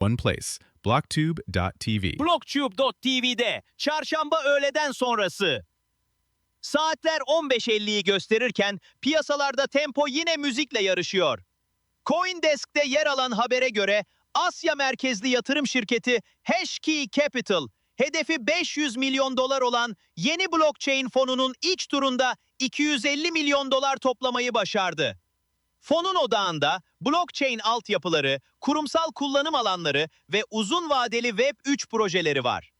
One place, blocktube.tv. Blocktube.tv'de çarşamba öğleden sonrası. Saatler 15.50'yi gösterirken piyasalarda tempo yine müzikle yarışıyor. Coindesk'te yer alan habere göre Asya merkezli yatırım şirketi Hashkey Capital hedefi 500 milyon dolar olan yeni blockchain fonunun iç turunda 250 milyon dolar toplamayı başardı. Fonun odağında blockchain altyapıları, kurumsal kullanım alanları ve uzun vadeli Web3 projeleri var.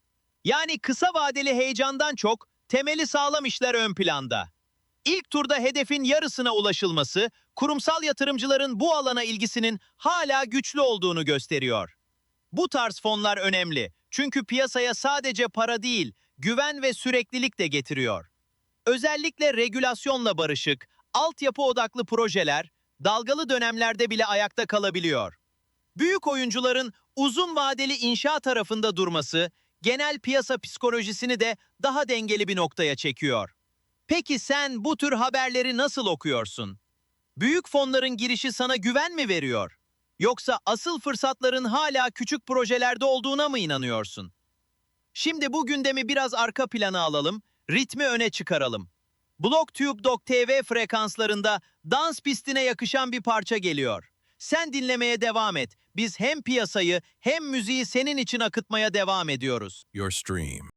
Yani kısa vadeli heyecandan çok temeli sağlam işler ön planda. İlk turda hedefin yarısına ulaşılması, kurumsal yatırımcıların bu alana ilgisinin hala güçlü olduğunu gösteriyor. Bu tarz fonlar önemli çünkü piyasaya sadece para değil, güven ve süreklilik de getiriyor. Özellikle regülasyonla barışık, altyapı odaklı projeler dalgalı dönemlerde bile ayakta kalabiliyor. Büyük oyuncuların uzun vadeli inşa tarafında durması, genel piyasa psikolojisini de daha dengeli bir noktaya çekiyor. Peki sen bu tür haberleri nasıl okuyorsun? Büyük fonların girişi sana güven mi veriyor? Yoksa asıl fırsatların hala küçük projelerde olduğuna mı inanıyorsun? Şimdi bu gündemi biraz arka plana alalım, ritmi öne çıkaralım. Blocktube.tv frekanslarında dans pistine yakışan bir parça geliyor. Sen dinlemeye devam et. Biz hem piyasayı hem müziği senin için akıtmaya devam ediyoruz. Your stream.